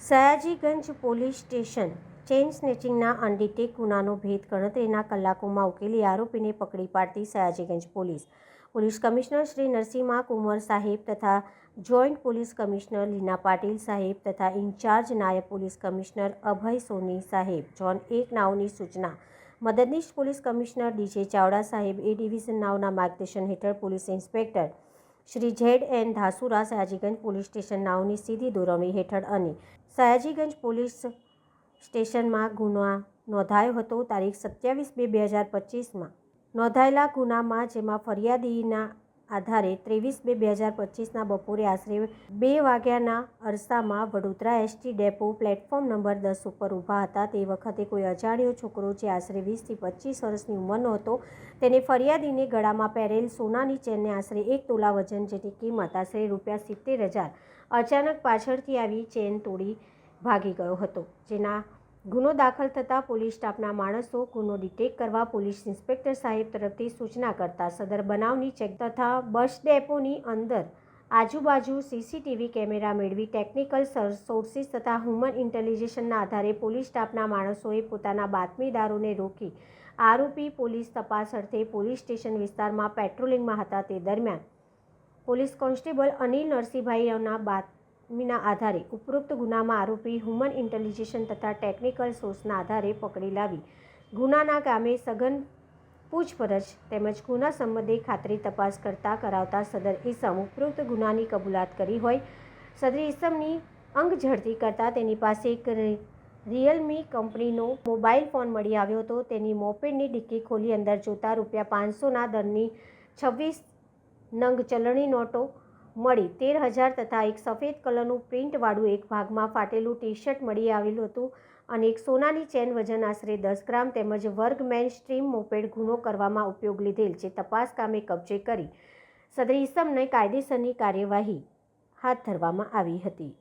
Sayajiganj police station chain સ્નેચિંગના અનડિટેક ગુનાનો ભેદ ગણતરીના કલાકોમાં ઉકેલી આરોપીને પકડી પાડતી Sayajiganj police. Police commissioner Shri Narasimha Kunwar સાહેબ તથા joint police commissioner Leena Patil સાહેબ તથા ઇન્ચાર્જ નાયબ પોલીસ કમિશનર અભય સોની સાહેબ જોન એક નાઓની સૂચના. મદદનીશ પોલીસ કમિશનર ડીજે ચાવડા સાહેબ, એ ડિવિઝન નાઓના માર્ગદર્શન હેઠળ police inspector. Shri Z N Dhasura Sayajiganj police station નાઓની સીધી દોરવણી હેઠળ અને સયાજીગંજ પોલીસ સ્ટેશનમાં ગુનો નોંધાયો હતો. તારીખ સત્યાવીસ બે બે હજાર પચીસમાં નોંધાયેલા ગુનામાં જેમાં ફરિયાદીના આધારે ત્રેવીસ બે બે હજાર પચીસના બપોરે આશરે બે વાગ્યાના અરસામાં Vadodara ST depot platform number દસ ઉપર ઊભા હતા. તે વખતે કોઈ અજાણ્યો છોકરો જે આશરે વીસથી પચીસ વર્ષની ઉંમરનો હતો, તેને ફરિયાદીને ગળામાં પહેરેલ સોનાની ચેનને આશરે એક તોલા વજન જેની કિંમત આશરે રૂપિયા સિત્તેર હજાર અચાનક પાછળથી આવી ચેન તોડી ભાગી ગયો હતો, જેના ગુનો દાખલ થતાં પોલીસ સ્ટાફના માણસો ગુનો ડિટેક કરવા પોલીસ ઇન્સ્પેક્ટર સાહેબ તરફથી સૂચના કરતા સદર બનાવની ચેક તથા બસ ડેપોની અંદર આજુબાજુ સીસીટીવી કેમેરા મેળવી ટેકનિકલ સોર્સિસ તથા હ્યુમન ઇન્ટેલિજન્સના આધારે પોલીસ સ્ટાફના માણસોએ પોતાના બાતમીદારોને રોકી આરોપી પોલીસ તપાસ અર્થે પોલીસ સ્ટેશન વિસ્તારમાં પેટ્રોલિંગમાં હતા તે દરમિયાન. પોલીસ કોન્સ્ટેબલ અનિલ નરસિંહભાઈના બાતમીના આધારે ઉપરોક્ત ગુનામાં આરોપી હ્યુમન ઇન્ટેલિજન્સ તથા ટેકનિકલ સોર્સના આધારે પકડી લાવી. ગુનાના કામે સઘન પૂછપરછ તેમજ ગુના સંબંધે ખાતરી તપાસ કરતા કરાવતા સદર ઈસમ ઉપરોક્ત ગુનાની કબૂલાત કરી હોય, સદર ઈસમની અંગ ઝડતી કરતાં તેની પાસે એક રિયલમી કંપનીનો મોબાઈલ ફોન મળી આવ્યો હતો. તેની મોપેડની ડિક્કી ખોલી અંદર જોતા રૂપિયા પાંચસોના દરની છવ્વીસ નંગ ચલણી નોટો મળી. તેર હજાર તથા એક સફેદ કલરનું પ્રિન્ટવાળું એક ભાગમાં ફાટેલું ટી શર્ટ મળી આવેલું હતું અને એક સોનાની ચેન વજન આશરે દસ ગ્રામ તેમજ વર્ગ મેન સ્ટ્રીમ મોપેડ ગુનો કરવામાં ઉપયોગ લીધેલ જે તપાસ કામે કબજે કરી સદર ઇસમને કાયદેસરની કાર્યવાહી હાથ ધરવામાં આવી હતી.